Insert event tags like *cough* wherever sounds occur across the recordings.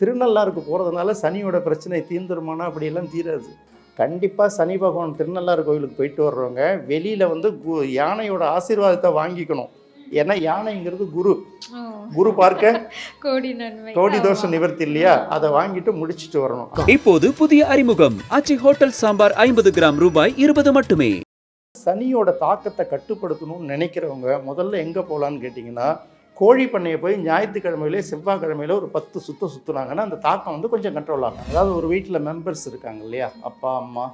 திருநள்ளாருக்கு போகிறதுனால சனியோட பிரச்சனை தீர்ந்துருமானா? அப்படியெல்லாம் தீராது. கண்டிப்பாக சனி பகவான் திருநள்ளாறு கோயிலுக்கு போயிட்டு வர்றவங்க வெளியில் வந்து கு யானையோட ஆசீர்வாதத்தை வாங்கிக்கணும். ஏன்னா யானைங்கிறது குரு. குரு பார்க்க *laughs* கோடி நன்மை. கோடி தோஷ நிவர்த்தி இல்லையா? அதை வாங்கிட்டு முடிச்சிட்டு வரணும். இப்போது புதிய அறிமுகம். ஆச்சி ஹோட்டல் சாம்பார் ஐம்பது கிராம் ரூபாய் இருபது மட்டுமே. சனியோட தாக்கத்தை கட்டுப்படுத்தணும்னு நினைக்கிறவங்க முதல்ல எங்கே போகலான்னு கேட்டிங்கன்னா கோழி பண்ணையை போய் ஞாயிற்றுக்கிழமையிலே செவ்வாய்க்கிழமையில ஒரு பத்து சுத்த சுற்றுனாங்கன்னா அந்த தாக்கம் வந்து கொஞ்சம் கண்ட்ரோல் ஆகும். அதாவது ஒரு வீட்டில் மெம்பர்ஸ் இருக்காங்க இல்லையா? அப்பா அம்மா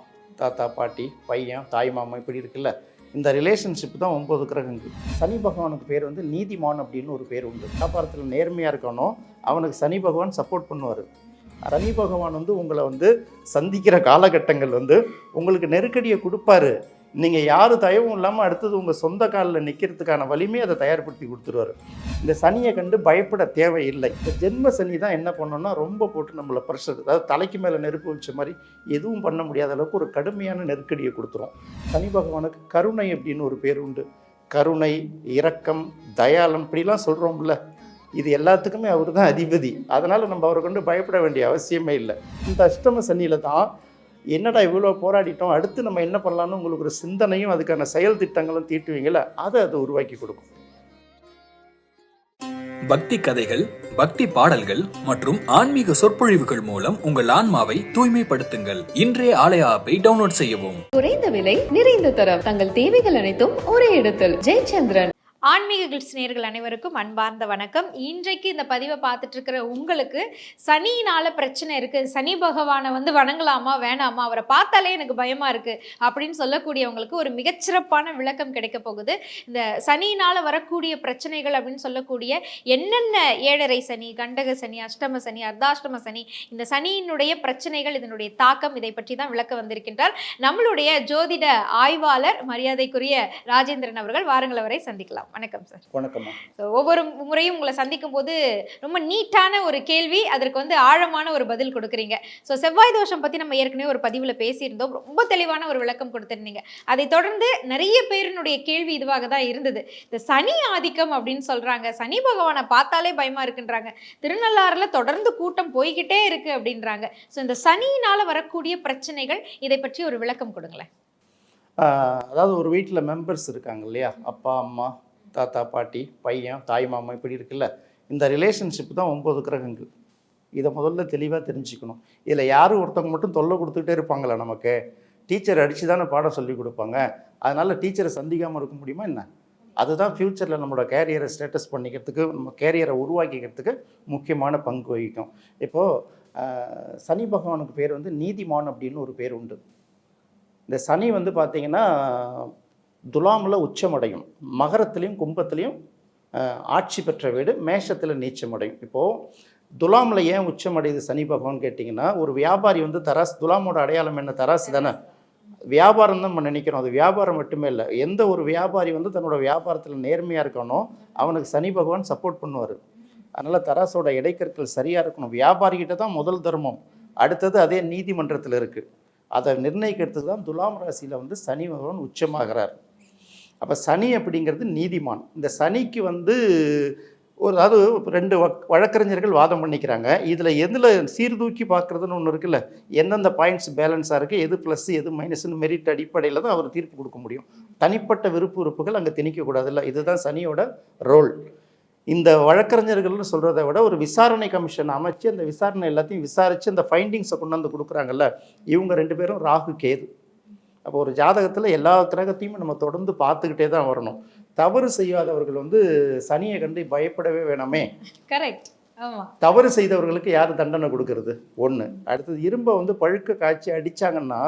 தாத்தா பாட்டி பையன் தாய் மாமா இப்படி இருக்குல்ல? இந்த ரிலேஷன்ஷிப் தான் ஒம்பது கிரகங்கள். சனி பகவானுக்கு பேர் வந்து நீதிமான் அப்படின்னு ஒரு பேர் உண்டு. வியாபாரத்தில் நேர்மையாக இருக்கணும். அவனுக்கு சனி பகவான் சப்போர்ட் பண்ணுவார். சனி பகவான் வந்து உங்களை வந்து சந்திக்கிற காலகட்டங்கள் வந்து உங்களுக்கு நெருக்கடியை கொடுப்பாரு. நீங்கள் யார் தயவும் இல்லாமல் அடுத்தது உங்கள் சொந்த காலில் நிற்கிறதுக்கான வலிமையை அதை தயார்படுத்தி கொடுத்துருவாரு. இந்த சனியை கண்டு பயப்பட தேவையில்லை. இந்த ஜென்ம சனி தான் என்ன பண்ணோம்னா ரொம்ப போட்டு நம்மளை ப்ரெஷர் அதாவது தலைக்கு மேலே நெருப்பு வச்ச மாதிரி எதுவும் பண்ண முடியாத அளவுக்கு ஒரு கடுமையான நெருக்கடியை கொடுத்துரும். சனி பகவானுக்கு கருணை அப்படின்னு ஒரு பேர் உண்டு. கருணை இரக்கம் தயாளம் இப்படிலாம் சொல்கிறோம்ல இது எல்லாத்துக்குமே அவர் தான் அதிபதி. அதனால் நம்ம அவரை கொண்டு பயப்பட வேண்டிய அவசியமே இல்லை. இந்த அஷ்டம சனியில் தான் என்னடா இவ்வளோ போராடிட்டோம் அடுத்து நம்ம என்ன பண்ணலாம்னு உங்களுக்கு ஒரு சிந்தனையும் அதுக்கான செயல் திட்டங்களும் தீட்டுவீங்கள அதை அது உருவாக்கி கொடுக்கும். பக்தி கதைகள் பக்தி பாடல்கள் மற்றும் ஆன்மீக சொற்பொழிவுகள் மூலம் உங்கள் ஆன்மாவை தூய்மைப்படுத்துங்கள். இன்றைய ஆலய ஆப்பை டவுன்லோட் செய்யவும். குறைந்த விலை நிறைந்த தரம். தங்கள் தேவைகள் அனைத்தும் ஒரே இடத்தில். ஜெயச்சந்திரன். ஆன்மீக கிளிட்ஸ் நேர்கள் அனைவருக்கும் அன்பார்ந்த வணக்கம். இன்றைக்கு இந்த பதிவை பார்த்துட்டு இருக்கிற உங்களுக்கு சனியினால பிரச்சனை இருக்கு. சனி பகவானை வந்து வணங்கலாமா வேணாமா அவரை பார்த்தாலே எனக்கு பயமா இருக்கு அப்படின்னு சொல்லக்கூடியவங்களுக்கு ஒரு மிகச்சிறப்பான விளக்கம் கிடைக்க போகுது. இந்த சனியினால வரக்கூடிய பிரச்சனைகள் அப்படின்னு சொல்லக்கூடிய என்னென்ன ஏழரை சனி கண்டக சனி அஷ்டம சனி அர்த்தாஷ்டம சனி இந்த சனியினுடைய பிரச்சனைகள் இதனுடைய தாக்கம் இதை பற்றி தான் விளக்க வந்திருக்கின்றார். நம்மளுடைய ஜோதிட ஆய்வாளர் மரியாதைக்குரிய ராஜேந்திரன் அவர்கள் வாரங்கள் வரை சந்திக்கலாம். வணக்கம் சார் வணக்கம்மா. So, ஒவ்வொரு முறையும் உங்களை சந்திக்கும் போது ரொம்ப நீட்டான ஒரு கேள்வி அதற்கு வந்து ஆழமான ஒரு பதில் கொடுக்குறீங்க. ஸோ செவ்வாய் தோஷம் பற்றி நம்ம ஏற்கனவே ஒரு பதிவில் பேசியிருந்தோம். ரொம்ப தெளிவான ஒரு விளக்கம் கொடுத்துருந்தீங்க. அதை தொடர்ந்து நிறைய பேரினுடைய கேள்வி இதுவாக தான் இருந்தது. இந்த சனி ஆதிக்கம் அப்படின்னு சொல்றாங்க. சனி பகவானை பார்த்தாலே பயமா இருக்குன்றாங்க. திருநள்ளாறுல தொடர்ந்து கூட்டம் போய்கிட்டே இருக்கு அப்படின்றாங்க. ஸோ இந்த சனியினால வரக்கூடிய பிரச்சனைகள் இதை பற்றி ஒரு விளக்கம் கொடுங்களேன். அதாவது ஒரு வீட்டில் மெம்பர்ஸ் இருக்காங்க இல்லையா? அப்பா அம்மா தாத்தா பாட்டி பையன் தாய் மாமா இப்படி இருக்குல்ல? இந்த ரிலேஷன்ஷிப் தான் ஒம்பது கிரகங்கள். இதை முதல்ல தெளிவாக தெரிஞ்சுக்கணும். இதில் யாரும் ஒருத்தவங்க மட்டும் தொல்லை கொடுத்துக்கிட்டே இருப்பாங்களா நமக்கு? டீச்சர் அடித்து தானே பாடம் சொல்லி கொடுப்பாங்க. அதனால் டீச்சரை சந்திக்காமல் இருக்க முடியுமா என்ன? அதுதான் ஃப்யூச்சரில் நம்மளோட கேரியரை ஸ்டேட்டஸ் பண்ணிக்கிறதுக்கு நம்ம கேரியரை உருவாக்கிக்கிறதுக்கு முக்கியமான பங்கு வகிக்கும். இப்போது சனி பகவானுக்கு பேர் வந்து நீதிமான் அப்படின்னு ஒரு பேர் உண்டு. இந்த சனி வந்து பார்த்திங்கன்னா துலாமில் உச்சமடையும். மகரத்துலேயும் கும்பத்துலேயும் ஆட்சி பெற்ற வீடு மேஷத்தில் நீச்சமடையும். இப்போது துலாமில் ஏன் உச்சமடையுது சனி பகவான் கேட்டிங்கன்னா ஒரு வியாபாரி வந்து தராசு துலாமோட அடையாளம் என்ன? தராசு தானே. வியாபாரம் தான் நம்ம நினைக்கிறோம். அது வியாபாரம் மட்டுமே இல்லை. எந்த ஒரு வியாபாரி வந்து தன்னோட வியாபாரத்தில் நேர்மையாக இருக்கணும் அவனுக்கு சனி பகவான் சப்போர்ட் பண்ணுவார். அதனால் தராசோட இடைக்கற்கள் சரியாக இருக்கணும். வியாபாரிகிட்ட தான் முதல் தர்மம். அடுத்தது அதே நீதிமன்றத்தில் இருக்குது அதை நிர்ணயிக்கிறதுக்கு தான் துலாம் ராசியில் வந்து சனி பகவான் உச்சமாகிறார். அப்போ சனி அப்படிங்கிறது நீதிமான். இந்த சனிக்கு வந்து ஒரு அதாவது ரெண்டு வக் வழக்கறிஞர்கள் வாதம் பண்ணிக்கிறாங்க. இதில் எதில் சீர்தூக்கி பார்க்குறதுன்னு ஒன்று இருக்குல்ல எந்தெந்த பாயிண்ட்ஸ் பேலன்ஸாக இருக்குது எது ப்ளஸ் எது மைனஸ்னு மெரிட் அடிப்படையில் தான் அவர் தீர்ப்பு கொடுக்க முடியும். தனிப்பட்ட விருப்பு உறுப்புகள் அங்கே திணிக்கக்கூடாது இல்லை இதுதான் சனியோட ரோல் இந்த வழக்கறிஞர்கள்னு சொல்கிறத விட ஒரு விசாரணை கமிஷன் அமைச்சு அந்த விசாரணை எல்லாத்தையும் விசாரித்து அந்த ஃபைண்டிங்ஸை கொண்டு வந்து கொடுக்குறாங்கல்ல இவங்க ரெண்டு பேரும் ராகு கேது. அப்போ ஒரு ஜாதகத்தில் எல்லா கிரகத்தையும் நம்ம தொடர்ந்து பார்த்துக்கிட்டே தான் வரணும். தவறு செய்யாதவர்கள் வந்து சனியை கண்டு பயப்படவே வேணாமே. கரெக்ட் தவறு செய்தவர்களுக்கு யார் தண்டனை கொடுக்கறது? ஒன்று அடுத்தது இரும்பை வந்து பழுக்க காய்ச்சி அடித்தாங்கன்னா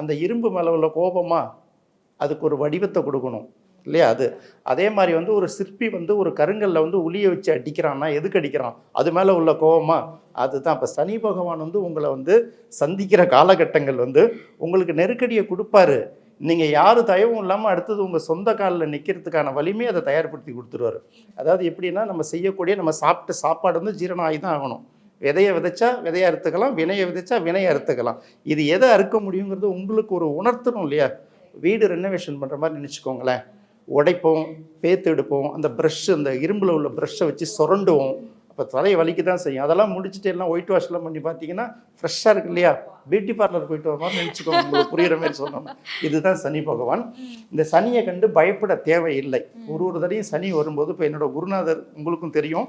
அந்த இரும்பு மேலே உள்ள கோபமா அதுக்கு ஒரு வடிவத்தை கொடுக்கணும். இல்லையா? அது அதே மாதிரி வந்து ஒரு சிற்பி வந்து ஒரு கருங்கல்ல வந்து உளிய வச்சு அடிக்கிறான்னா எதுக்கு அடிக்கிறான்? அது மேலே உள்ள கோபமா அதுதான். இப்போ சனி பகவான் வந்து உங்களை வந்து சந்திக்கிற காலகட்டங்கள் வந்து உங்களுக்கு நெருக்கடியை கொடுப்பாரு. நீங்கள் யார் தயவும் இல்லாமல் அடுத்தது உங்கள் சொந்த காலில் நிற்கிறதுக்கான வலிமையை அதை தயார்படுத்தி கொடுத்துருவாரு. அதாவது எப்படின்னா நம்ம செய்யக்கூடிய நம்ம சாப்பிட்ட சாப்பாடு வந்து ஜீரணம் ஆகி தான் ஆகணும். விதையை விதைச்சா விதையை அறுத்துக்கலாம் வினையை விதைச்சா வினையை அறுத்துக்கலாம். இது எதை அறுக்க முடியுங்கிறது உங்களுக்கு ஒரு உணர்த்தணும் இல்லையா? வீடு ரெனோவேஷன் பண்ணுற மாதிரி நினச்சிக்கோங்களேன். உடைப்போம் பேத்து எடுப்போம் அந்த ப்ரஷ் அந்த இரும்பில் உள்ள ப்ரஷ்ஷை வச்சு சுரண்டுவோம். அப்போ தலையை வலிக்க தான் செய்யும். அதெல்லாம் முடிச்சுட்டு எல்லாம் ஒயிட் வாஷ்லாம் பண்ணி பார்த்தீங்கன்னா ஃப்ரெஷ்ஷாக இருக்கு இல்லையா? பியூட்டி பார்லர் போயிட்டு வர மாதிரி நினச்சிக்கோங்க. உங்களுக்கு புரிகிற மாதிரி சொன்னோம் இதுதான் சனி பகவான். இந்த சனியை கண்டு பயப்பட தேவையில்லை. ஒரு ஒரு தடையும் சனி வரும்போது இப்போ என்னோட குருநாதர் உங்களுக்கும் தெரியும்.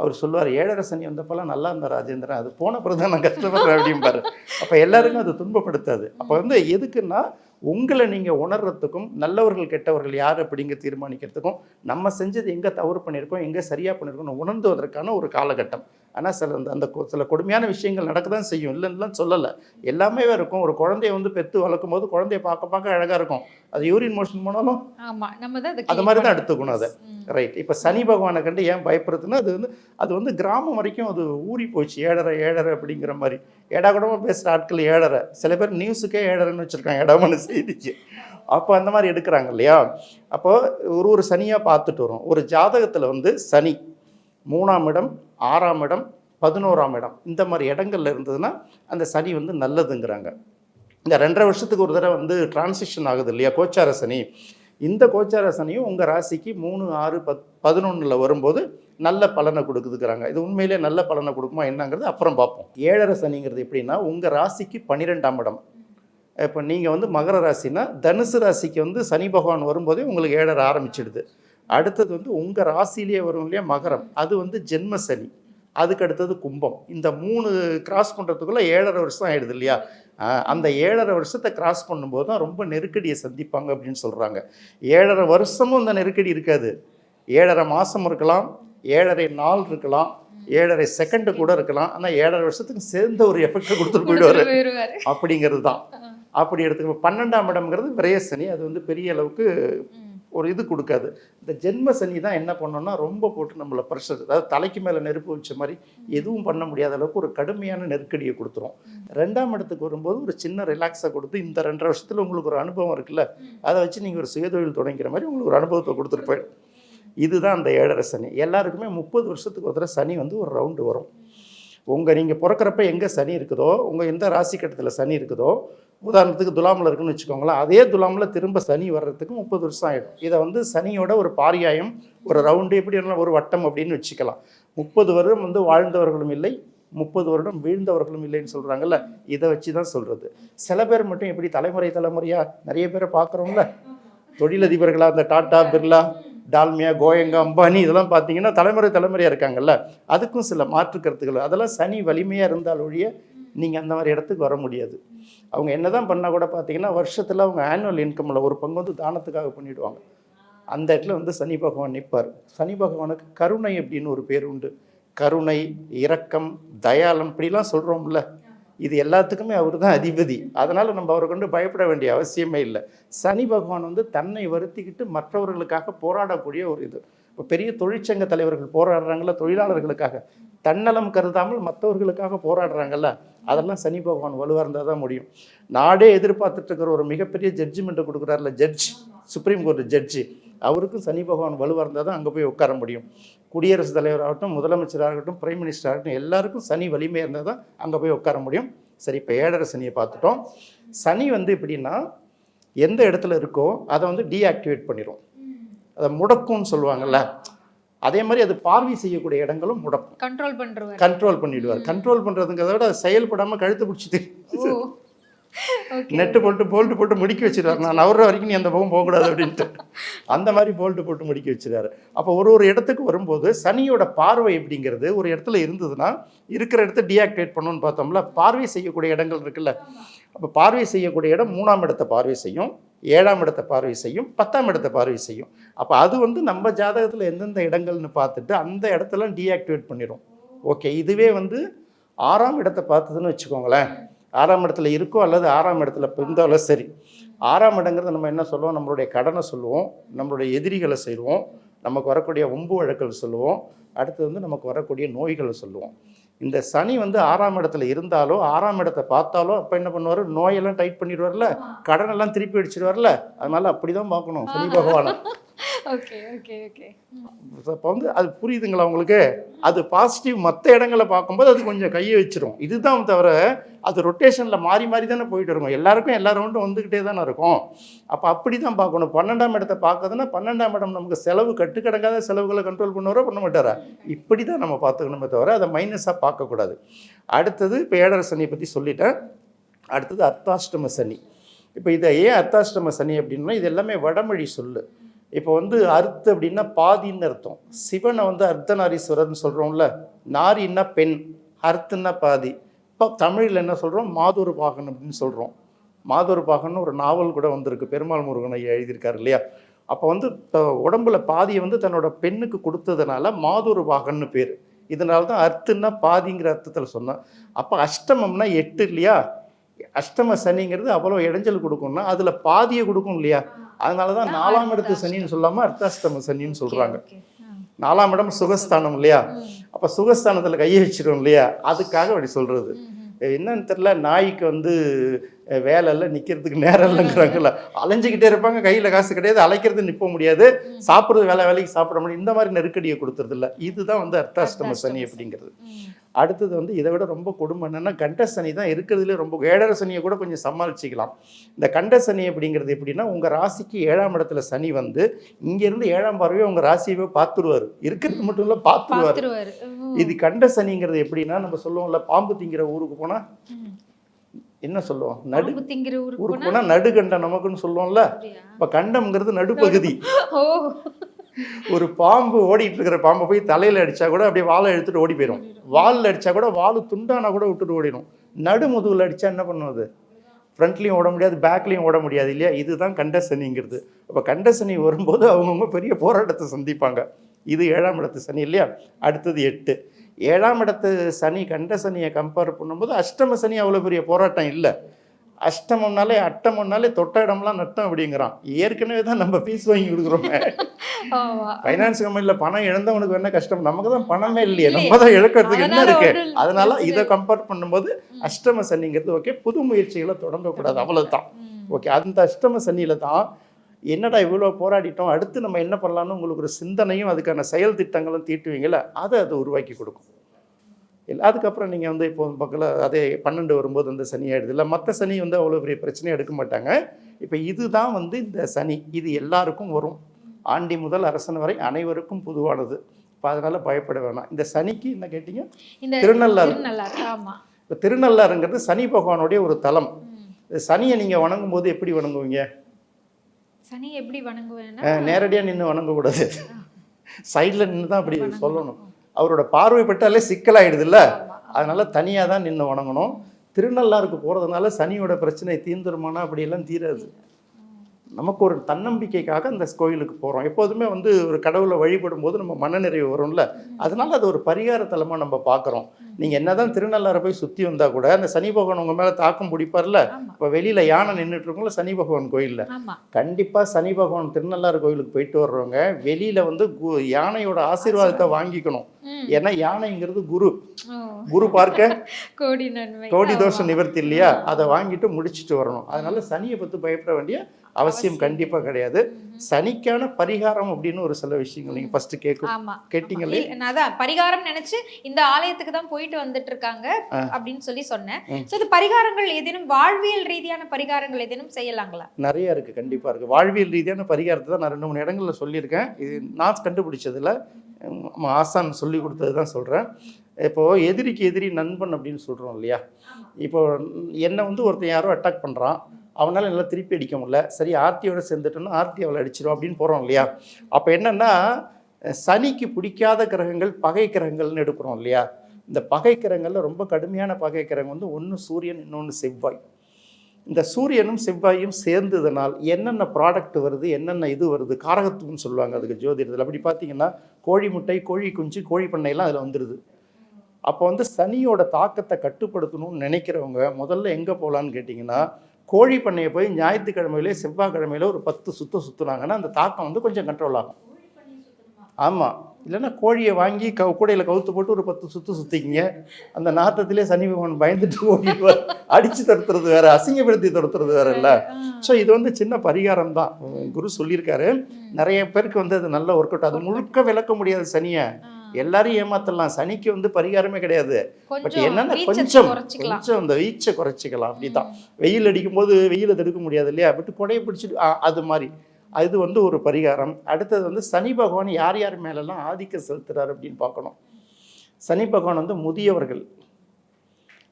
அவர் சொல்லுவார் ஏழரை சனி வந்தப்பெல்லாம் நல்லா இருந்தார் ராஜேந்திரன். அது போன பிறகு தான் நான் கஷ்டப்படுறேன் அப்படிம்பாரு. அப்போ எல்லாருக்கும் அது துன்பப்படுத்தாது. அப்போ வந்து எதுக்குன்னா உங்களை நீங்கள் உணர்றதுக்கும் நல்லவர்கள் கெட்டவர்கள் யார் அப்படிங்க தீர்மானிக்கிறதுக்கும் நம்ம செஞ்சது எங்கே தவறு பண்ணியிருக்கோம் எங்கே சரியாக பண்ணியிருக்கோம் உணர்ந்துவதற்கான ஒரு காலகட்டம். ஆனால் சில அந்த அந்த சில கொடுமையான விஷயங்கள் நடக்க தான் செய்யும். இல்லைன்னுலாம் சொல்லலை. எல்லாமே இருக்கும். ஒரு குழந்தைய வந்து பெற்று வளர்க்கும் போது குழந்தைய பார்க்க பார்க்க அழகாக இருக்கும். அது யூரின் மோஷன் போனாலும் அதை மாதிரி தான். எடுத்துக்கணும் அதை. ரைட் இப்போ சனி பகவானை கண்டு ஏன் பயப்படுறதுன்னா அது வந்து அது வந்து கிராமம் வரைக்கும் அது ஊறி போச்சு. ஏழரை ஏழரை அப்படிங்கிற மாதிரி. ஏடா கூடமாக பேசுகிற ஆட்கள் ஏழரை. சில பேர் நியூஸுக்கே ஏழரைன்னு வச்சுருக்காங்க ஏடாமனு செய்திக்கு. அப்போ அந்த மாதிரி எடுக்கிறாங்க இல்லையா? அப்போ ஒரு ஒரு சனியாக பார்த்துட்டு வரும். ஒரு ஜாதகத்தில் வந்து சனி மூணாம் இடம் ஆறாம் இடம் பதினோராம் இடம். இந்த மாதிரி இடங்கள்ல இருந்ததுன்னா அந்த சனி வந்து நல்லதுங்கிறாங்க. இந்த ரெண்டரை வருஷத்துக்கு ஒரு தடவை வந்து டிரான்சிஷன் ஆகுது இல்லையா? கோச்சார சனி. இந்த கோச்சார சனியும் உங்கள் ராசிக்கு மூணு ஆறு பத் பதினொன்றில் வரும்போது நல்ல பலனை கொடுக்குதுங்கிறாங்க. இது உண்மையிலே நல்ல பலனை கொடுக்குமா என்னங்கிறது அப்புறம் பார்ப்போம். ஏழரை சனிங்கிறது எப்படின்னா உங்கள் ராசிக்கு பன்னிரெண்டாம் இடம். இப்போ நீங்கள் வந்து மகர ராசினா தனுசு ராசிக்கு வந்து சனி பகவான் வரும்போதே உங்களுக்கு ஏழரை ஆரம்பிச்சிடுது. அடுத்தது வந்து உங்கள் ராசியிலேயே வரும் இல்லையா மகரம். அது வந்து ஜென்ம சனி. அதுக்கு அடுத்தது கும்பம். இந்த மூணு கிராஸ் பண்ணுறதுக்குள்ளே ஏழரை வருஷம் ஆயிடுது இல்லையா? அந்த ஏழரை வருஷத்தை கிராஸ் பண்ணும்போது தான் ரொம்ப நெருக்கடியை சந்திப்பாங்க அப்படின்னு சொல்கிறாங்க ஏழரை வருஷமும் அந்த நெருக்கடி இருக்காது. ஏழரை மாதம் இருக்கலாம் ஏழரை நாள் இருக்கலாம் ஏழரை செகண்டு கூட இருக்கலாம். ஆனால் ஏழரை வருஷத்துக்கு சேர்ந்த ஒரு எஃபெக்டை கொடுத்துட்டு போயிடுவார். அப்படிங்கிறது தான். அப்படி எடுத்துக்க பன்னெண்டாம் இடம்ங்கிறது விரய சனி. அது வந்து பெரிய அளவுக்கு. ஒரு இது கொடுக்காது. இந்த ஜென்ம சனி தான் என்ன பண்ணோம்னா ரொம்ப போட்டு நம்மளை ப்ரெஷர் அதாவது தலைக்கு மேலே நெருப்பு வச்ச மாதிரி எதுவும் பண்ண முடியாத அளவுக்கு ஒரு கடுமையான நெருக்கடியை கொடுத்துரும். ரெண்டாம் இடத்துக்கு வரும்போது ஒரு சின்ன ரிலாக்ஸை கொடுத்து இந்த ரெண்டரை வருஷத்தில் உங்களுக்கு ஒரு அனுபவம் இருக்குல்ல அதை வச்சு நீங்கள் ஒரு சுயதொழில் தொடங்கிற மாதிரி உங்களுக்கு ஒரு அனுபவத்தை கொடுத்துட்டு போயிடும். இதுதான் அந்த ஏழரை சனி. எல்லாருக்குமே முப்பது வருஷத்துக்கு ஒரு தடவை சனி வந்து ஒரு ரவுண்டு வரும். உங்கள் நீங்கள் பிறக்கிறப்ப எங்கே சனி இருக்குதோ உங்கள் எந்த ராசி கட்டத்தில் சனி இருக்குதோ உதாரணத்துக்கு துலாமில் இருக்குன்னு வச்சுக்கோங்களேன் அதே துலாமில் திரும்ப சனி வர்றதுக்கு முப்பது வருஷம் ஆகிடும் இதை வந்து சனியோட ஒரு பாரியாயம் ஒரு ரவுண்டு எப்படி இருந்தாலும் ஒரு வட்டம் அப்படின்னு வச்சுக்கலாம். முப்பது வருடம் வந்து வாழ்ந்தவர்களும் இல்லை முப்பது வருடம் வீழ்ந்தவர்களும் இல்லைன்னு சொல்கிறாங்கல்ல இதை வச்சு தான் சொல்கிறது சில பேர் மட்டும் எப்படி தலைமுறை தலைமுறையாக நிறைய பேரை பார்க்குறோம்ல. தொழிலதிபர்களாக அந்த டாட்டா பிர்லா டால்மியா கோயங்கா அம்பானி இதெல்லாம் பார்த்தீங்கன்னா தலைமுறை தலைமுறையாக இருக்காங்கல்ல. அதுக்கும் சில மாற்று கருத்துக்கள். அதெல்லாம் சனி வலிமையாக இருந்தால் ஒழிய நீங்கள் அந்த மாதிரி இடத்துக்கு வர முடியாது. அவங்க என்ன தான் பண்ணால் கூட பார்த்தீங்கன்னா வருஷத்தில் அவங்க ஆனுவல் இன்கம்மில் ஒரு பங்கு வந்து தானத்துக்காக பண்ணிவிடுவாங்க அந்த இடத்துல வந்து சனி பகவான் நிற்பார் சனி பகவானுக்கு கருணை அப்படின்னு ஒரு பேர் உண்டு. கருணை இரக்கம் தயாளம் இப்படிலாம் சொல்கிறோம்ல இது எல்லாத்துக்குமே அவர் தான் அதிபதி. அதனால் நம்ம அவரை கொண்டு பயப்பட வேண்டிய அவசியமே இல்லை. சனி பகவான் வந்து தன்னை வருத்திக்கிட்டு மற்றவர்களுக்காக போராடக்கூடிய ஒரு இது. இப்போ பெரிய தொழிற்சங்க தலைவர்கள் போராடுறாங்களா தொழிலாளர்களுக்காக? தன்னலம் கருதாமல் மற்றவர்களுக்காக போராடுறாங்கல்ல? அதெல்லாம் சனி பகவான் வலுவாக இருந்தால் தான் முடியும். நாடே எதிர்பார்த்துட்டு இருக்கிற ஒரு மிகப்பெரிய ஜட்ஜ்மெண்ட்டை கொடுக்குறாருல ஜட்ஜ் சுப்ரீம் கோர்ட் ஜட்ஜி அவருக்கும் சனி பகவான் வலுவாக இருந்தால் தான் அங்கே போய் உட்கார முடியும். குடியரசுத் தலைவராகட்டும் முதலமைச்சராகட்டும் பிரைம் மினிஸ்டராகட்டும் எல்லாருக்கும் சனி வலிமையாக இருந்தால் தான் அங்கே போய் உட்கார முடியும். சரி இப்போ ஏழரை சனியை பார்த்துட்டோம். சனி வந்து எப்படின்னா எந்த இடத்துல இருக்கோ அதை வந்து டீஆக்டிவேட் பண்ணிடும் அதை முடக்கும்னு சொல்லுவாங்கல்ல. அதே மாதிரி அது பார்வை செய்யக்கூடிய இடங்களும் முடக்கும். கண்ட்ரோல் பண்றவர். கண்ட்ரோல் பண்ணிடுவார். கண்ட்ரோல் பண்ணுறதுங்கிறத விட செயல்படாமல் கழுத்து ஓகே நெட்டு போட்டு போல்ட்டு போட்டு முடிக்க வச்சிருவாரு. நான் நவர்ற வரைக்கும் நீ அந்த பக்கம் போகக்கூடாது அப்படின்ட்டு. அந்த மாதிரி போல்ட்டு போட்டு முடிக்க வச்சிருக்காரு அப்போ ஒரு ஒரு இடத்துக்கு வரும்போது சனியோட பார்வை அப்படிங்கிறது ஒரு இடத்துல இருந்ததுன்னா இருக்கிற இடத்த டீஆக்டிவேட் பண்ணணும்னு பார்த்தோம்ல பார்வை செய்யக்கூடிய இடங்கள் இருக்குல்ல. அப்போ பார்வை செய்யக்கூடிய இடம் மூணாம் இடத்தை பார்வை செய்யும் ஏழாம் இடத்தை பார்வை செய்யும் பத்தாம் இடத்தை பார்வை செய்யும். அப்போ அது வந்து நம்ம ஜாதகத்தில் எந்தெந்த இடங்கள்னு பார்த்துட்டு அந்த இடத்தெல்லாம் டீஆக்டிவேட் பண்ணிடும் ஓகே இதுவே வந்து ஆறாம் இடத்தை பார்த்ததுன்னு வச்சுக்கோங்களேன். ஆறாம் இடத்துல இருக்கோ அல்லது ஆறாம் இடத்துல இருந்தாலும் சரி. ஆறாம் இடங்கிறது நம்ம என்ன சொல்லுவோம்? நம்மளுடைய கடனை சொல்லுவோம். நம்மளுடைய எதிரிகளை செய்வோம் நமக்கு வரக்கூடிய ஒம்பு வழக்கல் சொல்லுவோம். அடுத்து வந்து நமக்கு வரக்கூடிய நோய்களை சொல்லுவோம். இந்த சனி வந்து ஆறாம் இடத்துல இருந்தாலோ ஆறாம் இடத்தை பார்த்தாலோ அப்போ என்ன பண்ணுவார்? நோயெல்லாம் டைட் பண்ணிடுவார்ல? கடனெல்லாம் திருப்பி அடிச்சிடுவார்ல? அதனால அப்படி தான் பார்க்கணும். சனி பகவானை. Okay okay okay. அப்போ வந்து அது புரியுதுங்களா உங்களுக்கு? அது பாசிட்டிவ் மற்ற இடங்களை பார்க்கும்போது அது கொஞ்சம் கையை வச்சிரும். இதுதான் தவிர அது ரொட்டேஷனில் மாறி மாறி தானே போயிட்டு இருக்கும். எல்லாருக்கும் எல்லா ரவுண்டும் வந்துக்கிட்டே தானே இருக்கும். அப்போ அப்படி தான் பார்க்கணும். பன்னெண்டாம் இடத்தை பார்க்குறதுன்னா பன்னெண்டாம் இடம் நமக்கு செலவு கட்டுக்கடங்காத செலவுகளை கண்ட்ரோல் பண்ணுவாரோ பண்ண மாட்டாரா? இப்படி தான் நம்ம பார்த்துக்கணுமே தவிர அதை மைனஸாக பார்க்கக்கூடாது. அடுத்தது இப்போ ஏழரை சனியை பற்றி சொல்லிட்டேன். அடுத்தது அர்த்தாஷ்டம சனி. இப்போ இதை ஏன் அர்த்தாஷ்டம சனி அப்படின்னா இது எல்லாமே வடமொழி சொல்லு. இப்போ வந்து அர்த்து அப்படின்னா பாதின்னு அர்த்தம். சிவனை வந்து அர்த்தநாரீஸ்வரர்னு சொல்கிறோம்ல நாரின்னா பெண் அர்த்துன்னா பாதி. இப்போ தமிழில் என்ன சொல்கிறோம் மாதூர் பாகன் அப்படின்னு சொல்கிறோம் மாதூர் பாகன்னு ஒரு நாவல் கூட வந்திருக்கு பெருமாள் முருகன் ஐயா எழுதியிருக்காரு இல்லையா? அப்போ வந்து இப்போ உடம்புல பாதியை வந்து தன்னோட பெண்ணுக்கு கொடுத்ததுனால மாதூர் பாகன்னு பேர். இதனால தான் அர்த்துன்னா பாதிங்கிற அர்த்தத்தில் சொன்னேன். அப்போ அஷ்டமம்னா எட்டு இல்லையா? அஷ்டம சனிங்கிறது அவ்வளோ இடைஞ்சல் கொடுக்கும்னா அதில் பாதியை கொடுக்கும் இல்லையா? அதனால தான் நாலாம் இடத்து சனின்னு சொல்லாமல் அர்த்தாஷ்டம சனின்னு சொல்கிறாங்க நாலாம் இடம் சுகஸ்தானம் இல்லையா? அப்போ சுகஸ்தானத்தில் கையை வச்சிரும் இல்லையா? அதுக்காக அப்படி சொல்கிறது என்னன்னு தெரில நாய்க்கு வந்து வேலை இல்லை நிற்கிறதுக்கு நேரம் இல்லைங்கிறாங்கல்ல. அலைஞ்சிக்கிட்டே இருப்பாங்க கையில் காசு கிடையாது அலைக்கிறது நிற்க முடியாது. சாப்பிட்றது வேலை வேலைக்கு சாப்பிட முடியும் இந்த மாதிரி நெருக்கடியை கொடுத்துறது இல்ல இதுதான் வந்து அர்த்தாஷ்டம சனி அப்படிங்கிறது. அடுத்தது வந்து இதை விட ரொம்ப கொடுமை என்னன்னா கண்ட சனி தான் இருக்கிறதுல ரொம்ப ஏழரை சனியை கூட கொஞ்சம் சமாளிச்சுக்கலாம். இந்த கண்ட சனி அப்படிங்கிறது எப்படின்னா உங்கள் ராசிக்கு ஏழாம் இடத்துல சனி வந்து இங்கேருந்து ஏழாம் பார்வையை உங்கள் ராசியவே பார்த்துருவார். இருக்கிறது மட்டும் இல்லை பார்த்துருவார். இது கண்ட சனிங்கிறது எப்படின்னா நம்ம சொல்லுவோம்ல பாம்பு திங்கிற ஊருக்கு போனால் என்ன சொல்லுவோம்? நடு ஊருக்கு ஊருக்கு போனா? போனால் நடுகண்டம் நமக்குன்னு சொல்லுவோம்ல? இப்போ கண்டம்ங்கிறது நடுப்பகுதி. ஒரு பாம்பு ஓடிட்டு இருக்கிற பாம்பை போய் தலையில் அடிச்சா கூட அப்படியே வாழை எடுத்துட்டு ஓடி போயிடும் வாலில் அடிச்சா கூட வால் துண்டானா கூட விட்டுட்டு ஓடிடும். நடுமுதுகில் அடிச்சா என்ன பண்ணும் அது ஃப்ரண்ட்லேயும் ஓட முடியாது பேக்லேயும் ஓட முடியாது இல்லையா? இதுதான் கண்ட சனிங்கிறது. அப்போ கண்ட சனி வரும்போது அவங்கவுங்க பெரிய போராட்டத்தை சந்திப்பாங்க. இது ஏழாம் இடத்து சனி இல்லையா? அடுத்தது எட்டு. ஏழாம் இடத்து சனி கண்ட சனியை கம்பேர் பண்ணும்போது அஷ்டம சனி அவ்வளோ பெரிய போராட்டம் இல்லை. அஷ்டமம்னாலே அட்டமம்னாலே தொட்ட இடம்லாம் நட்டம் அப்படிங்கிறான். ஏற்கனவே தான் நம்ம ஃபீஸ் வாங்கி கொடுக்குறோமே. ஃபைனான்ஸ் கம்பெனியில் பணம் இழந்தவனுக்கு என்ன கஷ்டம்? நமக்கு தான் பணமே இல்லையே. நம்ம தான் இழக்கிறதுக்கு என்ன இருக்கு? அதனால இதை கம்பேர் பண்ணும்போது அஷ்டம சனிங்கிறது ஓகே புது முயற்சிகளை தொடங்கக்கூடாது. அவ்வளவுதான். ஓகே அந்த அஷ்டம சனியில தான் என்னடா இவ்வளோ போராடிட்டோம் அடுத்து நம்ம என்ன பண்ணலாம்னு உங்களுக்கு ஒரு சிந்தனையும் அதுக்கான செயல் திட்டங்களும் தீட்டுவீங்கள அதை அது உருவாக்கி கொடுக்கும். இல்லை அதுக்கப்புறம் நீங்கள் வந்து இப்போ பக்கத்தில் அதே பன்னெண்டு வரும்போது அந்த சனி ஆயிடுது. இல்லை மற்ற சனி வந்து அவ்வளோ பெரிய பிரச்சனையை எடுக்க மாட்டாங்க. இப்போ இதுதான் வந்து இந்த சனி. இது எல்லாருக்கும் வரும். ஆண்டி முதல் அரசன் வரை அனைவருக்கும் பொதுவானது. இப்போ அதனால் பயப்பட வேணாம். இந்த சனிக்கு என்ன கேட்டீங்க? திருநள்ளாறு. இப்போ திருநள்ளாறுங்கிறது சனி பகவானுடைய ஒரு தலம். சனியை நீங்கள் வணங்கும் போது எப்படி வணங்குவீங்க? சனி எப்படி வணங்குவேன்னா நேரடியாக நின்று வணங்கக்கூடாது. சைடில் நின்று தான் அப்படி சொல்லணும். அவரோட பார்வை பட்டாலே சிக்கலாயிடுதுல்ல? அதனால தனியாக தான் நின்று வணங்கணும். திருநள்ளாருக்கு போகிறதுனால சனியோட பிரச்சனை தீந்துருமானா அப்படியெல்லாம் தீராது. நமக்கு ஒரு தன்னம்பிக்கைக்காக அந்த கோயிலுக்கு போகிறோம் எப்போதுமே வந்து ஒரு கடவுளை வழிபடும் போது நம்ம மனநிறைவு வரும்ல. அதனால அது ஒரு பரிகார தலமாக நம்ம பார்க்குறோம் நீங்கள் என்னதான் திருநள்ளாரை போய் சுற்றி வந்தால் கூட அந்த சனி பகவான் உங்கள் மேலே தாக்கம் பிடிப்பார்ல? இப்போ வெளியில் யானை நின்றுட்டு இருக்கோம்ல சனி பகவான் கோயிலில். கண்டிப்பாக சனி பகவான் திருநள்ளாறு கோயிலுக்கு போயிட்டு வர்றவங்க வெளியில் வந்து கு- யானையோட ஆசீர்வாதத்தை வாங்கிக்கணும். ஏன்னா யானைங்கிறது குரு. குரு பார்க்க *laughs* கோடி கோடி ஆமா. தோஷ நிவர்த்தி இல்லையா? அதை வாங்கிட்டு முடிச்சிட்டு வரணும். அதனால சனியை பற்றி பயப்பட வேண்டிய அவசியம் கண்டிப்பாக கிடையாது. சனிக்கான பரிகாரம் அப்படின்னு ஒரு சில விஷயங்கள் நீங்கள் ஃபர்ஸ்ட் கேட்கும் கேட்டீங்களே அதான் பரிகாரம் நினைச்சு இந்த ஆலயத்துக்கு தான் போயிட்டு வந்துட்டு இருக்காங்க. அப்படின்னு சொல்லி சொன்னேன். சோ இது பரிகாரங்கள் ஏதேனும் வாழ்வியல் ரீதியான பரிகாரங்கள் ஏதேனும் செய்யலாங்களா? நிறைய இருக்குது கண்டிப்பாக இருக்குது வாழ்வியல் ரீதியான பரிகாரத்தை தான் நான் ரெண்டு மூணு இடங்களில் சொல்லியிருக்கேன். இது நான் கண்டுபிடிச்சதில்ல. நம்ம ஆசான் சொல்லி கொடுத்தது தான் சொல்கிறேன் இப்போது எதிரிக்கு எதிரி நண்பன் அப்படின்னு சொல்கிறோம் இல்லையா? இப்போ என்னை வந்து ஒருத்தன் யாரோ அட்டாக் பண்ணுறான் அவனால் நல்லா திருப்பி அடிக்க முடியல. சரி ஆர்த்தியோட சேர்ந்துட்டோன்னா ஆர்த்தி அவளை அடிச்சிடும் அப்படின்னு போகிறோம் இல்லையா? அப்போ என்னென்னா சனிக்கு பிடிக்காத கிரகங்கள் பகை கிரகங்கள்னு எடுக்கிறோம் இல்லையா? இந்த பகை கிரகங்களில் ரொம்ப கடுமையான பகை கிரகம் வந்து ஒன்று சூரியன் இன்னொன்று செவ்வாய். இந்த சூரியனும் செவ்வாயும் சேர்ந்ததுனால் என்னென்ன ப்ராடக்ட் வருது என்னென்ன இது வருது காரகத்துவம்னு சொல்லுவாங்க அதுக்கு ஜோதிடத்தில். அப்படி பார்த்தீங்கன்னா கோழி முட்டை கோழி குஞ்சு கோழி பண்ணையெல்லாம் அதில் வந்துடுது அப்போ வந்து சனியோட தாக்கத்தை கட்டுப்படுத்தணும்னு நினைக்கிறவங்க முதல்ல எங்கே போகலான்னு கேட்டிங்கன்னா கோழி பண்ணையை போய் ஞாயிற்றுக்கிழமையிலே செவ்வாய்க்கிழமையில ஒரு பத்து சுற்று சுற்றுனாங்கன்னா அந்த தாக்கம் வந்து கொஞ்சம் கண்ட்ரோல் ஆகும். ஆமாம் இல்லைன்னா கோழியை வாங்கி க கூடையில் கவுத்து போட்டு ஒரு பத்து சுற்று சுற்றிக்கிங்க அந்த நாத்தத்திலே சனி பகவான் பயந்துட்டு ஓடிடுவார். அடித்து துரத்துறது வேற அசிங்கப்படுத்தி துரத்துறது வேற இல்லை. ஸோ இது வந்து சின்ன பரிகாரம் தான். குரு சொல்லியிருக்காரு. நிறைய பேருக்கு வந்து அது நல்ல ஒர்க் அவுட் அது முழுக்க விளக்க முடியாது சனியை எல்லாரையும் ஏமாத்தலாம். சனிக்கு வந்து பரிகாரமே கிடையாது. பட் என்னன்னா கொஞ்சம் கொஞ்சம் அந்த வீச்சை குறைச்சிக்கலாம். அப்படிதான். வெயில் அடிக்கும் போது வெயிலை தடுக்க முடியாது இல்லையா? பட் கொடையை பிடிச்சிட்டு அது மாதிரி. அது வந்து ஒரு பரிகாரம். அடுத்தது வந்து சனி பகவான் யார் யார் மேலெல்லாம் ஆதிக்கம் செலுத்துறாரு அப்படின்னு பார்க்கணும். சனி பகவான் வந்து முதியவர்கள்.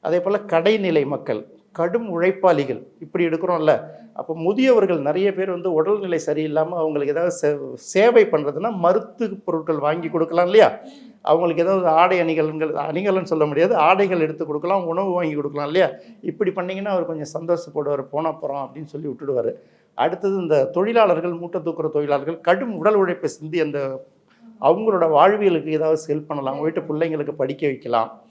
அதே போல் கடைநிலை மக்கள். கடும் உழைப்பாளிகள். இப்படி எடுக்கிறோம்ல. அப்போ முதியவர்கள் நிறைய பேர் வந்து உடல்நிலை சரியில்லாமல் அவங்களுக்கு ஏதாவது சே- சேவை பண்ணுறதுன்னா மருத்து பொருட்கள் வாங்கி கொடுக்கலாம் இல்லையா? அவங்களுக்கு ஏதாவது ஆடை அணிகலன்கள் அணிகலன் சொல்ல முடியாது. ஆடைகள் எடுத்து கொடுக்கலாம் உணவு வாங்கி கொடுக்கலாம் இல்லையா? இப்படி பண்ணீங்கன்னா அவர் கொஞ்சம் சந்தோஷப்படுவார். போன போகிறோம் அப்படின்னு சொல்லி விட்டுடுவார். அடுத்தது இந்த தொழிலாளர்கள் மூட்டை தூக்குற தொழிலாளர்கள் கடும் உடல் உழைப்பை சிந்தி அந்த அவங்களோட வாழ்வியலுக்கு ஏதாவது ஹெல்ப் பண்ணலாம். அவங்க வீட்டு பிள்ளைங்களுக்கு படிக்க வைக்கலாம்.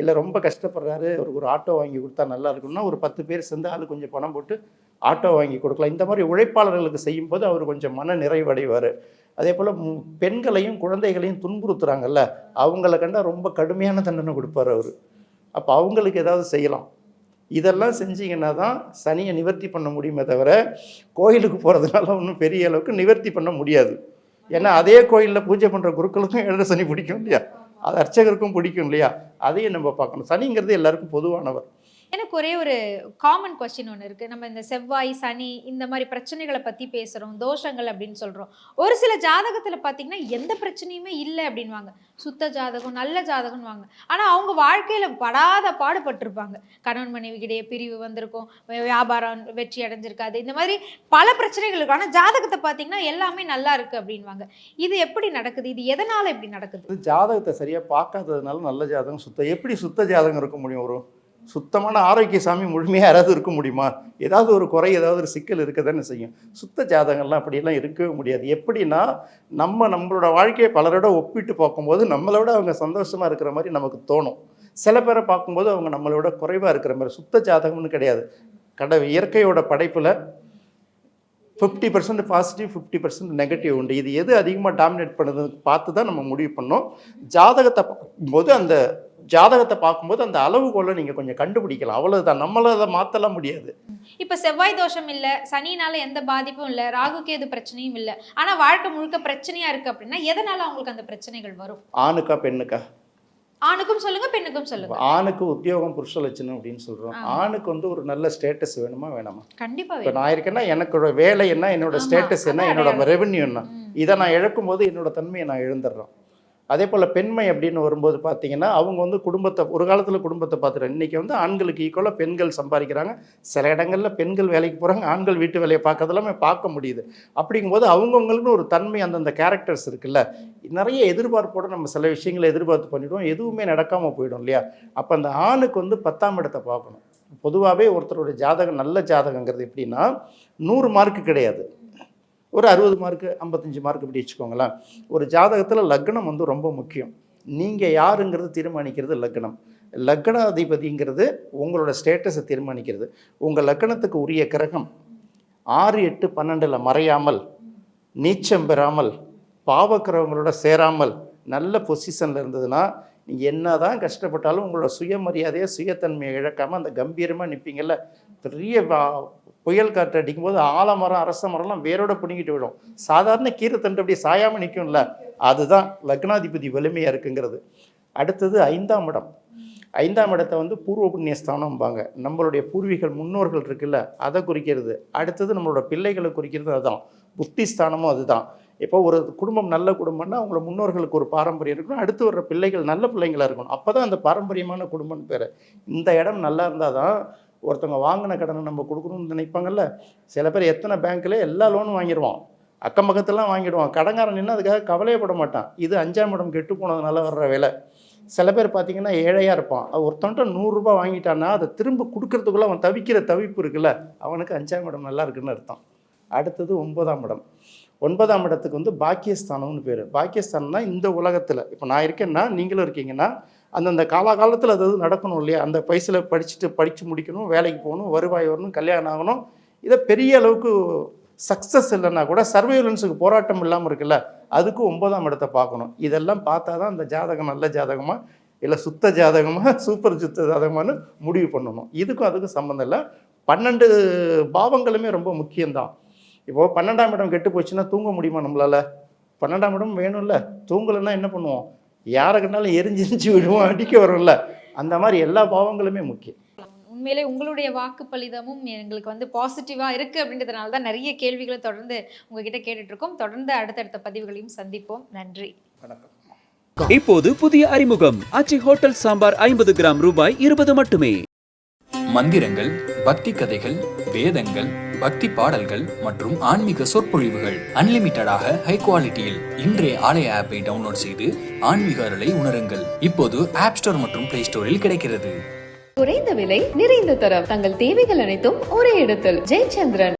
இல்லை ரொம்ப கஷ்டப்படுறாரு. அவருக்கு ஒரு ஆட்டோ வாங்கி கொடுத்தா நல்லா இருக்கும்னா ஒரு பத்து பேர் சேர்ந்து கொஞ்சம் பணம் போட்டு ஆட்டோ வாங்கி கொடுக்கலாம். இந்த மாதிரி உழைப்பாளர்களுக்கு செய்யும்போது அவர் கொஞ்சம் மன நிறைவடைவார். அதே போல் பெண்களையும் குழந்தைகளையும் துன்புறுத்துறாங்கல்ல அவங்கள கண்டால் ரொம்ப கடுமையான தண்டனை கொடுப்பார் அவர். அப்போ அவங்களுக்கு ஏதாவது செய்யலாம். இதெல்லாம் செஞ்சீங்கன்னா தான் சனியை நிவர்த்தி பண்ண முடியுமே தவிர கோயிலுக்கு போகிறதுனால ஒன்றும் பெரிய அளவுக்கு நிவர்த்தி பண்ண முடியாது. ஏன்னா அதே கோயிலில் பூஜை பண்ணுற குருக்களுக்கும் எழுத சனி பிடிக்கும் இல்லையா? அது அர்ச்சகருக்கும் பிடிக்கும் இல்லையா அதையும் நம்ம பார்க்கணும். சனிங்கிறது எல்லாருக்கும் பொதுவானவர். எனக்கு ஒரே ஒரு காமன் கொஸ்டின் ஒன்று இருக்குது நம்ம இந்த செவ்வாய் சனி இந்த மாதிரி பிரச்சனைகளை பற்றி பேசுகிறோம் தோஷங்கள் அப்படின்னு சொல்கிறோம் ஒரு சில ஜாதகத்தில் பார்த்தீங்கன்னா எந்த பிரச்சனையுமே இல்லை அப்படின்வாங்க சுத்த ஜாதகம் நல்ல ஜாதகம்னு வாங்க ஆனால் அவங்க வாழ்க்கையில் படாத பாடுபட்டிருப்பாங்க. கணவன் மனைவிக்கிடையே பிரிவு வந்திருக்கும். வியாபாரம் வெற்றி அடைஞ்சிருக்காது. இந்த மாதிரி பல பிரச்சனைகள் இருக்கும் ஜாதகத்தை பார்த்தீங்கன்னா எல்லாமே நல்லா இருக்குது அப்படின்வாங்க இது எப்படி நடக்குது? இது எதனால் இப்படி நடக்குது? ஜாதகத்தை சரியாக பார்க்காததுனால நல்ல ஜாதகம் சுத்தம் எப்படி சுத்த ஜாதகம் இருக்க முடியும் ஒரு சுத்தமான ஆரோக்கிய சாமி முழுமையாக யாராவது இருக்க முடியுமா? ஏதாவது ஒரு குறை ஏதாவது ஒரு சிக்கல் இருக்க தானே செய்யும். சுத்த ஜாதகம்லாம் அப்படியெல்லாம் இருக்கவே முடியாது. எப்படின்னா நம்ம நம்மளோட வாழ்க்கையை பலரோட ஒப்பிட்டு பார்க்கும்போது நம்மளோட அவங்க சந்தோஷமாக இருக்கிற மாதிரி நமக்கு தோணும். சில பேரை பார்க்கும்போது அவங்க நம்மளோட குறைவாக இருக்கிற மாதிரி. சுத்த ஜாதகம்னு கிடையாது. கட இயற்கையோட படைப்பில் fifty percent positive fifty percent negative உண்டு. இது எது அதிகமாக டாமினேட் பண்ணுறதுன்னு பார்த்து தான் நம்ம முடிவு பண்ணோம். ஜாதகத்தை பார்க்கும்போது அந்த ஜாதகத்தை பார்க்கும்போது அந்த அளவுகோலை நீங்கள் கொஞ்சம் கண்டுபிடிக்கலாம். அவ்வளவுதான். நம்மள அதை மாற்றலாம் முடியாது. இப்ப செவ்வாய் தோஷம் இல்ல சனினால எந்த பாதிப்பும் இல்ல ராகு கேது பிரச்சனையும் இல்ல. ஆனா வாழ்க்கை முழுக்க பிரச்சனையா இருக்கு அப்படின்னா எதனால அவங்களுக்கு அந்த பிரச்சனைகள் வரும்? ஆணுக்கா பெண்ணுக்கா? ஆணுக்கும் சொல்லுங்க பெண்ணுக்கும் சொல்லுங்க. ஆணுக்கு உத்தியோகம் புருஷ லட்சணம் அப்படின்னு சொல்கிறோம் ஆமா. ஆணுக்கு வந்து ஒரு நல்ல ஸ்டேட்டஸ் வேணுமா வேணாமா? கண்டிப்பா இப்போ. நான் இருக்கேன்னா எனக்கோட வேலை என்ன என்னோட ஸ்டேட்டஸ் என்ன? என்னோட. ரெவென்யூ என்ன. இதை நான் இழக்கும் போது என்னோட தன்மையை நான் இழந்துடுறேன் அதே போல் பெண்மை அப்படின்னு வரும்போது பார்த்தீங்கன்னா அவங்க வந்து குடும்பத்தை ஒரு காலத்தில் குடும்பத்தை பார்த்துட்டு இன்றைக்கி வந்து ஆண்களுக்கு ஈக்குவலாக பெண்கள் சம்பாதிக்கிறாங்க. சில இடங்களில் பெண்கள் வேலைக்கு போகிறாங்க ஆண்கள் வீட்டு வேலையை பார்க்கறதெல்லாமே பார்க்க முடியுது. அப்படிங்கும்போது அவங்கவுங்களுக்குன்னு ஒரு தன்மை அந்தந்த கேரக்டர்ஸ் இருக்குல்ல நிறைய எதிர்பார்ப்போடு நம்ம சில விஷயங்களை எதிர்பார்த்து பண்ணிவிடுவோம் எதுவுமே நடக்காமல் போயிடும் இல்லையா? அப்போ அந்த ஆணுக்கு வந்து பத்தாம் இடத்தை பார்க்கணும். பொதுவாகவே ஒருத்தருடைய ஜாதகம் நல்ல ஜாதகங்கிறது எப்படின்னா நூறு மார்க்கு கிடையாது. ஒரு அறுபது மார்க்கு ஐம்பத்தஞ்சு மார்க் இப்படி வச்சுக்கோங்களேன். ஒரு ஜாதகத்தில் லக்னம் வந்து ரொம்ப முக்கியம். நீங்கள் யாருங்கிறது தீர்மானிக்கிறது லக்னம். லக்னாதிபதிங்கிறது உங்களோட ஸ்டேட்டஸை தீர்மானிக்கிறது. உங்கள் லக்னத்துக்கு உரிய கிரகம் ஆறு எட்டு பன்னெண்டில் மறையாமல் நீச்சம் பெறாமல் பாவக்கிரகங்களோட சேராமல் நல்ல பொசிஷனில் இருந்ததுன்னா நீங்கள் என்ன தான் கஷ்டப்பட்டாலும் உங்களோட சுயமரியாதையை சுயத்தன்மையை இழக்காமல் அந்த கம்பீரமாக நிற்பீங்கல்ல பெரிய புயல் காற்று அடிக்கும்போது ஆலமரம் அரச மரம்லாம் வேரோட பிடுங்கிட்டு விடும் சாதாரண கீரை தண்டு அப்படியே சாயாமல் நிற்கும்ல அதுதான் லக்னாதிபதி வலிமையாக இருக்குங்கிறது. அடுத்தது ஐந்தாம் இடம். ஐந்தாம் இடத்தை வந்து பூர்வ புண்ணிய ஸ்தானம்பாங்க நம்மளுடைய பூர்வீகள் முன்னோர்கள் இருக்குல்ல அதை குறிக்கிறது. அடுத்தது நம்மளோட பிள்ளைகளை குறிக்கிறது அதுதான் புத்தி ஸ்தானமும் அதுதான். இப்போ ஒரு குடும்பம் நல்ல குடும்பம்னா அவங்கள முன்னோர்களுக்கு ஒரு பாரம்பரியம் இருக்கணும் அடுத்து வர்ற பிள்ளைகள் நல்ல பிள்ளைங்களா இருக்கணும். அப்போ தான் அந்த பாரம்பரியமான குடும்பம்னு பேர். இந்த இடம் நல்லா இருந்தால் தான் ஒருத்தவங்க வாங்கின கடனை நம்ம கொடுக்கணும்னு நினைப்பாங்கல்ல? சில பேர் எத்தனை பேங்க்கில் எல்லா லோனும் வாங்கிடுவான் அக்கம் பக்கத்துலாம் வாங்கிடுவான். கடங்காரன் நின்று அதுக்காக கவலையப்பட மாட்டான். இது அஞ்சாம் இடம் கெட்டு போனதுனால வர்ற வேலை. சில பேர் பார்த்தீங்கன்னா ஏழையாக இருப்பான். அவன் ஒருத்தன்ட்ட நூறுரூபா வாங்கிட்டான்னா அதை திரும்ப கொடுக்கறதுக்குள்ளே அவன் தவிக்கிற தவிப்பு இருக்குல்ல? அவனுக்கு அஞ்சாம் இடம் நல்லா இருக்குன்னு அர்த்தம். அடுத்தது ஒன்பதாம் இடம். ஒன்பதாம் இடத்துக்கு வந்து பாக்கியஸ்தானம்னு பேர். பாக்கியஸ்தானம்னா இந்த உலகத்தில். இப்போ நான் இருக்கேன்னா நீங்களும் இருக்கீங்கன்னா அந்தந்த காலகாலத்தில் அது நடக்கணும் இல்லையா? அந்த வயசில் படிச்சுட்டு படித்து முடிக்கணும் வேலைக்கு போகணும் வருவாய் வரணும் கல்யாணம் ஆகணும். இதை பெரிய அளவுக்கு சக்ஸஸ் இல்லைன்னா கூட சர்வைலன்ஸுக்கு போராட்டம் இல்லாமல் இருக்குல்ல அதுக்கு ஒன்பதாம் இடத்த பார்க்கணும். இதெல்லாம் பார்த்தா தான் அந்த ஜாதகம் நல்ல ஜாதகமாக இல்லை சுத்த ஜாதகமாக சூப்பர் *laughs* சுத்த ஜாதகமான்னு முடிவு பண்ணணும். இதுக்கும் அதுக்கும் சம்மந்தம் இல்லை. பன்னெண்டு பாவங்களுமே ரொம்ப முக்கியம்தான். இப்போ பன்னெண்டாம் இடம் கெட்டு போச்சுன்னா தூங்க முடியுமா நம்மளால? பன்னெண்டாம் இடம் வேணும்ல. தூங்கலைன்னா என்ன பண்ணுவோம்? யாரை கண்டாலும் எரிஞ்சு எரிஞ்சு விடுவோம் அடிக்க வரும்ல. அந்த மாதிரி எல்லா பாவங்களுமே முக்கியம். உண்மையிலே உங்களுடைய வாக்கு பலிதமும் எங்களுக்கு வந்து பாசிட்டிவா இருக்கு அப்படின்றதுனால தான் நிறைய கேள்விகளை தொடர்ந்து உங்ககிட்ட கேட்டுட்டு இருக்கோம் தொடர்ந்து அடுத்தடுத்த பதிவுகளையும் சந்திப்போம். நன்றி. வணக்கம். இப்போது புதிய அறிமுகம். ஆச்சி ஹோட்டல் சாம்பார் ஐம்பது கிராம் ரூபாய் இருபது மட்டுமே. மந்திரங்கள் பக்தி கதைகள் வேதங்கள் பக்தி பாடல்கள் மற்றும் ஆன்மீக சொற்பொழிவுகள். அன்லிமிட்டடாக ஹை குவாலிட்டியில் இன்றைய ஆலய ஆப்பை டவுன்லோட் செய்து ஆன்மீக அருளை உணருங்கள். இப்போது ஆப் ஸ்டோர் மற்றும் பிளே ஸ்டோரில் கிடைக்கிறது. குறைந்த விலை நிறைந்த தரம். தங்கள் தேவைகள் அனைத்தும் ஒரே இடத்தில். ஜெயச்சந்திரன்.